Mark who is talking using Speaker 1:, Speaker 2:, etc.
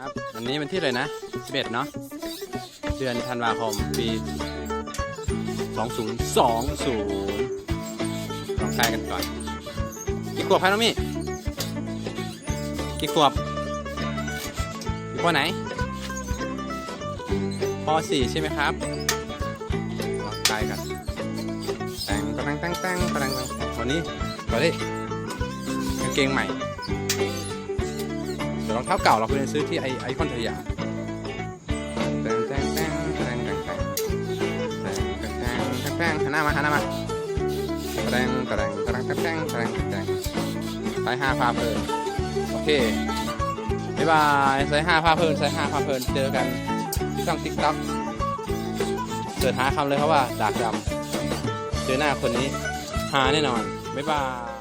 Speaker 1: ครับวันนี้วันที่เลยนะ11เนาะเดือนธันวาคมปี2020ลองทายกันก่อน กี่ขวบครับน้องมี่กี่ขวบอยู่ปไหนป .4 ใช่ไหมครับลองทายกันแต่งกำลังแต่งแต่งกำลังวันนี้ ก่อนดิกางเกงใหม่เดี๋ยวรองเท้าเก่าเราเควรจะซื้อที่ไอไอคอนสยามแตงแตงแตงแตงแตงแตงแตงแตงแตงแตงหันหน้ามาหันหน้ามาแตงแตงแตงแตงแตงแตงสายห้าพาเพลินโอเคบ๊ายบายสายห้าพาเพลินสายห้าพาเพลินเจอกันช่องติ๊กต็อกเสิร์ชหาคำเลยครับว่าดากดำเจอหน้าคนนี้ หาแน่นอน บ๊ายบาย